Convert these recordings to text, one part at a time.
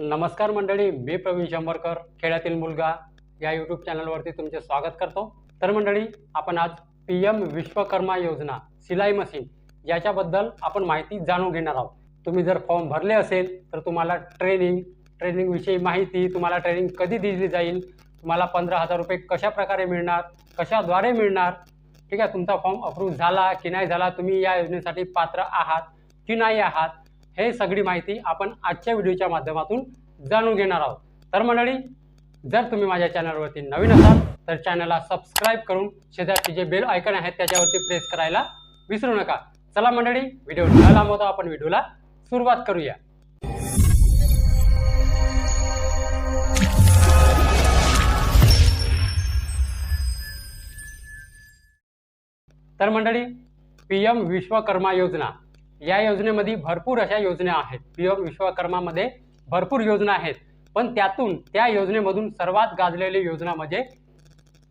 नमस्कार मंडळी मी प्रवीण शंभरकर खेड्यातील मुलगा. या यूट्यूब चॅनलवरती तुमचे स्वागत करतो. तर मंडळी आपण आज पी एम विश्वकर्मा योजना सिलाई मशीन याच्याबद्दल आपण माहिती जाणून घेणार आहोत. तुम्ही जर फॉर्म भरले असेल तर तुम्हाला ट्रेनिंग ट्रेनिंगविषयी माहिती तुम्हाला ट्रेनिंग कधी दिली जाईल तुम्हाला पंधरा हजार रुपये कशा प्रकारे मिळणार कशाद्वारे मिळणार ठीक आहे तुमचा फॉर्म अप्रूव्ह झाला की नाही झाला तुम्ही या योजनेसाठी पात्र आहात की नाही आहात हे सगळी माहिती आपण आजच्या व्हिडिओच्या माध्यमातून जाणून घेणार आहोत. तर मंडळी जर तुम्ही माझ्या चॅनलवरती नवीन असाल तर चॅनलला सबस्क्राईब करून शेजारची जे बेल आयकन आहेत त्याच्यावरती प्रेस करायला विसरू नका. चला मंडळी व्हिडिओ न लांबवता आपण व्हिडिओला सुरुवात करूया. तर मंडळी पी एम विश्वकर्मा योजना. या योजनेमध्ये भरपूर अशा योजना आहेत. पी एम विश्वकर्मामध्ये भरपूर योजना आहेत. पण त्यातून त्या योजनेमधून सर्वात गाजलेली योजना म्हणजे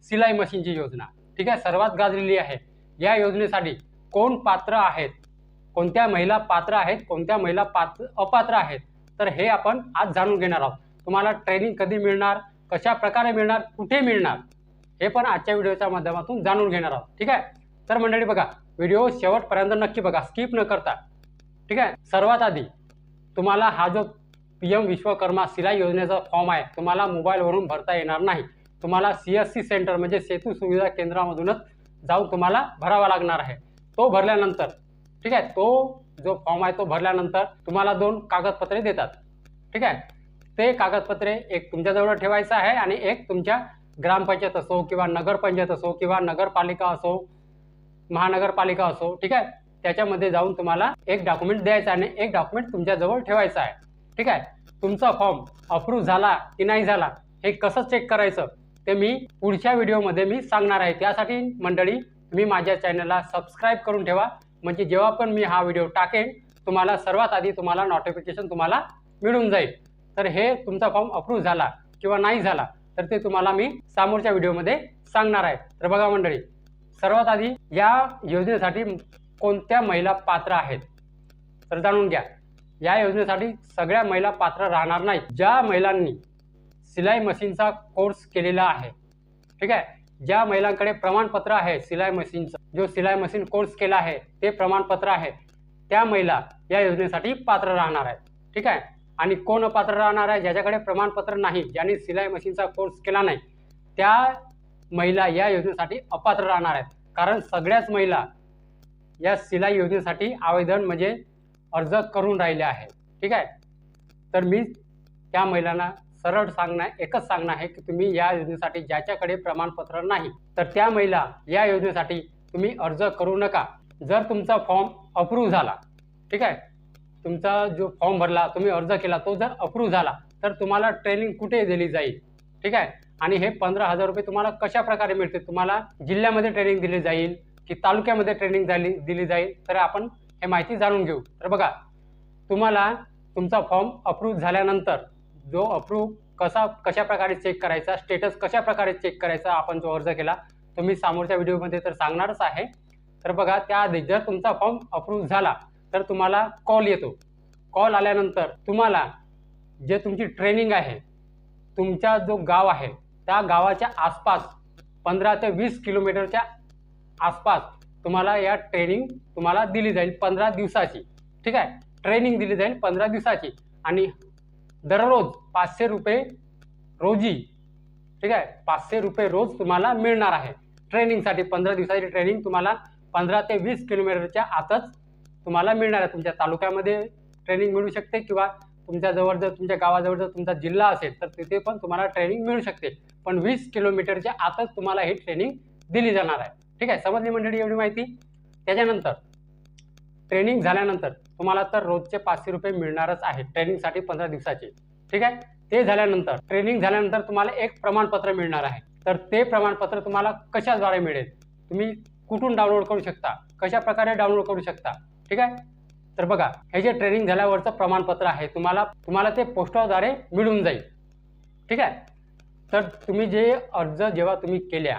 सिलाई मशीनची योजना. ठीक आहे? सर्वात गाजलेली आहे. या योजनेसाठी कोण पात्र आहेत? कोणत्या महिला पात्र आहेत? कोणत्या महिला पात्र अपात्र आहेत? तर हे आपण आज जाणून घेणार आहोत. तुम्हाला ट्रेनिंग कधी मिळणार? कशा प्रकारे मिळणार? कुठे मिळणार? हे पण आजच्या व्हिडिओच्या माध्यमातून जाणून घेणार आहोत. ठीक आहे? तर मंडळी बघा व्हिडिओ शेवटपर्यंत नक्की बघा. स्किप न करता. ठीक आहे? सर्वात आधी तुम्हाला हा जो पी एम विश्वकर्मा सिलाई योजनेचा फॉर्म आहे तुम्हाला मोबाईलवरून भरता येणार नाही. तुम्हाला सी एस सी सेंटर म्हणजे सेतू सुविधा केंद्रामधूनच जाऊन तुम्हाला भरावा लागणार आहे. तो भरल्यानंतर ठीक आहे? तो जो फॉर्म आहे तो भरल्यानंतर तुम्हाला दोन कागदपत्रे देतात. ठीक आहे? ते कागदपत्रे एक तुमच्याजवळ ठेवायचं आहे आणि एक तुमच्या ग्रामपंचायत असो किंवा नगरपंचायत असो किंवा नगरपालिका असो महानगरपालिका असो ठीक आहे? त्याच्यामध्ये जाऊन तुम्हाला एक डॉक्युमेंट द्यायचं आहे आणि एक डॉक्युमेंट तुमच्याजवळ ठेवायचं आहे. ठीक आहे? तुमचा फॉर्म अप्रूव्ह झाला की नाही झाला हे कसं चेक करायचं ते मी पुढच्या व्हिडिओमध्ये मी सांगणार आहे. त्यासाठी मंडळी तुम्ही माझ्या चॅनलला सबस्क्राईब करून ठेवा. म्हणजे जेव्हा पण मी हा व्हिडिओ टाकेन तुम्हाला सर्वात आधी तुम्हाला नोटिफिकेशन तुम्हाला मिळून जाईल. तर हे तुमचा फॉर्म अप्रूव्ह झाला किंवा नाही झाला तर ते तुम्हाला मी समोरच्या व्हिडिओमध्ये सांगणार आहे. तर बघा मंडळी सर्वात आधी या योजनेसाठी कोणत्या महिला पात्र आहेत? तर जाणून घ्या. या योजनेसाठी सगळ्या महिला पात्र राहणार नाही ज्या महिलांनी सिलाई मशीनचा कोर्स केलेला आहे ठीक आहे? ज्या महिलांकडे प्रमाणपत्र आहे सिलाई मशीनचं जो सिलाई मशीन कोर्स केला आहे ते प्रमाणपत्र आहे त्या महिला या योजनेसाठी पात्र राहणार आहेत ठीक आहे? आणि कोण पात्र राहणार आहे ज्याच्याकडे प्रमाणपत्र नाही ज्यांनी सिलाई मशीनचा कोर्स केला नाही त्या महिला या योजनेसाठी अपात्र राहणार आहेत. कारण सगळ्याच महिला या सिलाई योजनेसाठी आवेदन म्हणजे अर्ज करून राहिले आहे. ठीक आहे? तर मी त्या महिलांना सरळ सांगणं एकच सांगणं आहे की तुम्ही या योजनेसाठी ज्याच्याकडे प्रमाणपत्र नाही तर त्या महिला या योजनेसाठी तुम्ही अर्ज करू नका. जर तुमचा फॉर्म अप्रूव्ह झाला ठीक आहे? तुमचा जो फॉर्म भरला तुम्ही अर्ज केला तो जर अप्रूव्ह झाला तर तुम्हाला ट्रेनिंग कुठे दिली जाईल? ठीक आहे? आणि हे पंधरा हजार रुपये तुम्हाला कशा प्रकारे मिळतील? तुम्हाला जिल्ह्यामध्ये ट्रेनिंग दिली जाईल की तालुक्यामध्ये ट्रेनिंग झाली दिली जाईल? तर आपण हे माहिती जाणून घेऊ. तर बघा तुम्हाला तुमचा फॉर्म अप्रूव्ह झाल्यानंतर जो अप्रूव्ह कसा कशा प्रकारे चेक करायचा स्टेटस कशा प्रकारे चेक करायचा आपण जो अर्ज केला तो मी समोरच्या व्हिडिओमध्ये तर सांगणारच आहे. तर बघा त्याआधी जर तुमचा फॉर्म अप्रूव्ह झाला तर तुम्हाला कॉल येतो. कॉल आल्यानंतर तुम्हाला जे तुमची ट्रेनिंग आहे तुमचा जो गाव आहे त्या गावाच्या आसपास पंधरा ते वीस किलोमीटरच्या आसपास तुम्हाला या ट्रेनिंग तुम्हाला दिली जाईल पंधरा दिवसाची. ठीक आहे? ट्रेनिंग दिली जाईल पंधरा दिवसाची. आणि दररोज पाचशे रुपये रोजी ठीक आहे? पाचशे रुपये रोज तुम्हाला मिळणार आहे. ट्रेनिंगसाठी पंधरा दिवसाची ट्रेनिंग तुम्हाला पंधरा ते वीस किलोमीटरच्या आतच तुम्हाला मिळणार आहे. तुमच्या तालुक्यामध्ये ट्रेनिंग मिळू शकते किंवा तुमच्या जवळ जर तुमच्या गावाजवळ जर तुमचा जिल्हा असेल तर तिथे पण तुम्हाला ट्रेनिंग मिळू शकते. पण वीस किलोमीटरच्या आतच तुम्हाला ही ट्रेनिंग दिली जाणार आहे. ठीक आहे? समजली मंडळी एवढी माहिती? त्याच्यानंतर ट्रेनिंग झाल्यानंतर तुम्हाला तर रोजचे पाचशे रुपये मिळणारच आहे ट्रेनिंगसाठी पंधरा दिवसाचे. ठीक आहे? ते झाल्यानंतर ट्रेनिंग झाल्यानंतर तुम्हाला एक प्रमाणपत्र मिळणार आहे. तर ते प्रमाणपत्र तुम्हाला कशाद्वारे मिळेल? तुम्ही कुठून डाउनलोड करू शकता? कशा प्रकारे डाउनलोड करू शकता? ठीक आहे? तर बघा हे जे ट्रेनिंग झाल्यावरचं प्रमाणपत्र आहे तुम्हाला तुम्हाला ते पोस्टाद्वारे मिळून जाईल. ठीक आहे? तर तुम्ही जे अर्ज जेव्हा तुम्ही केल्या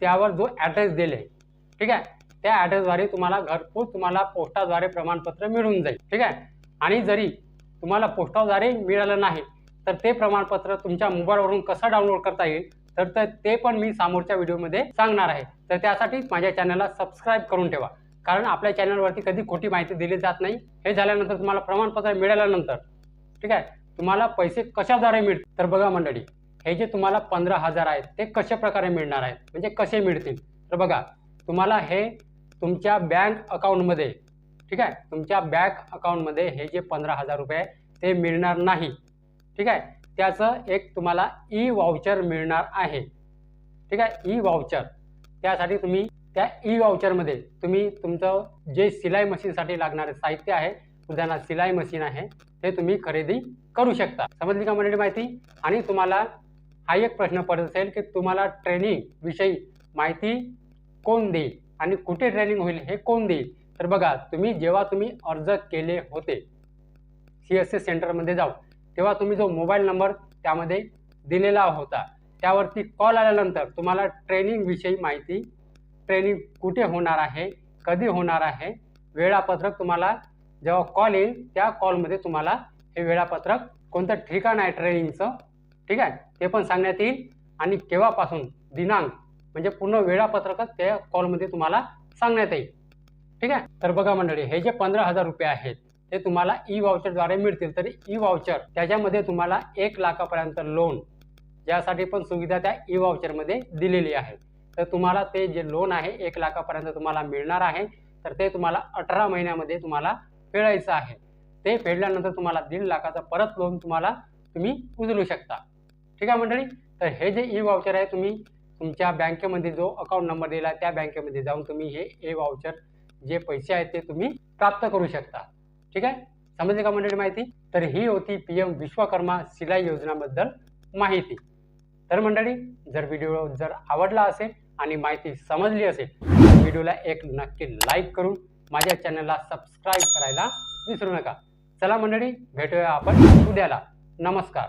त्यावर जो ॲड्रेस दिले ठीक आहे? त्या ॲड्रेसद्वारे तुम्हाला घरपोच तुम्हाला पोस्टाद्वारे प्रमाणपत्र मिळून जाईल. ठीक आहे? आणि जरी तुम्हाला पोस्टाद्वारे मिळालं नाही तर ते प्रमाणपत्र तुमच्या मोबाईलवरून कसं डाउनलोड करता येईल तर ते- ते पण मी समोरच्या व्हिडिओमध्ये सांगणार आहे. तर त्यासाठी माझ्या चॅनलला सबस्क्राईब करून ठेवा. कारण आपल्या चॅनलवरती कधी खोटी माहिती दिली जात नाही. हे झाल्यानंतर तुम्हाला प्रमाणपत्र मिळाल्यानंतर ठीक आहे तुम्हाला पैसे कशाद्वारे मिळतील? तर बघा मंडळी हे जे तुम्हाला पंधरा हजार आहेत ते कशा प्रकारे मिळणार आहेत? म्हणजे कसे मिळतील? तर बघा तुम्हाला हे तुमच्या बँक अकाउंटमध्ये ठीक आहे तुमच्या बँक अकाउंटमध्ये हे जे पंधरा हजार रुपये आहे ते मिळणार नाही. ठीक आहे त्याचं एक तुम्हाला ई वाउचर मिळणार आहे. ठीक आहे ई वाउचर त्यासाठी तुम्ही त्या ई वाउचरमध्ये तुम्ही तुमचं जे सिलाई मशीनसाठी लागणारे साहित्य आहे उदाहरणार्थ सिलाई मशीन आहे ते तुम्ही खरेदी करू शकता. समजली का म्हणजे माहिती? आणि तुम्हाला हा एक प्रश्न पडत असेल की तुम्हाला ट्रेनिंग विषयी माहिती कोण देईल आणि कुठे ट्रेनिंग होईल हे कोण देईल? तर बघा तुम्ही जेव्हा तुम्ही अर्ज केले होते सी एस एस सेंटरमध्ये जाऊ तेव्हा तुम्ही जो मोबाईल नंबर त्यामध्ये दिलेला होता त्यावरती कॉल आल्यानंतर तुम्हाला ट्रेनिंगविषयी माहिती ट्रेनिंग कुठे होणार आहे? कधी होणार आहे? वेळापत्रक तुम्हाला जेव्हा कॉल येईल त्या कॉलमध्ये तुम्हाला हे वेळापत्रक कोणतं ठिकाण आहे ट्रेनिंगचं ठीक आहे? ते पण सांगण्यात येईल. आणि केव्हापासून? दिनांक म्हणजे पूर्ण वेळापत्रकच त्या कॉलमध्ये तुम्हाला सांगण्यात येईल. ठीक आहे? तर बघा मंडळी हे जे पंधरा हजार रुपये आहेत ते तुम्हाला ई वाउचरद्वारे मिळतील. तरी ई वाउचर त्याच्यामध्ये तुम्हाला एक लाखापर्यंत लोन ज्यासाठी पण सुविधा त्या ई वाउचरमध्ये दिलेली आहे. तर तुम्हाला ते जे लोन आहे एक लाखापर्यंत तुम्हाला मिळणार आहे. तर ते तुम्हाला अठरा महिन्यामध्ये तुम्हाला फेडायचं आहे. ते फेडल्यानंतर तुम्हाला दीड लाखाचा परत लोन तुम्हाला तुम्ही उचलू शकता. ठीक आहे मंडळी? तर हे जे ई वाउचर आहे तुम्ही तुमच्या बँकेमध्ये जो अकाउंट नंबर दिला आहे त्या बँकेमध्ये जाऊन तुम्ही हे ए वाउचर जे पैसे आहेत ते तुम्ही प्राप्त करू शकता. ठीक आहे? समजले का मंडळी माहिती? तर ही होती पी एम विश्वकर्मा सिलाई योजनाबद्दल माहिती. तर मंडळी जर व्हिडिओ जर आवडला असेल आणि माहिती समजली असेल तर व्हिडिओला एक नक्की लाईक करून माझ्या चॅनलला सबस्क्राईब करायला विसरू नका. चला मंडळी भेटूया आपण उद्याला. नमस्कार.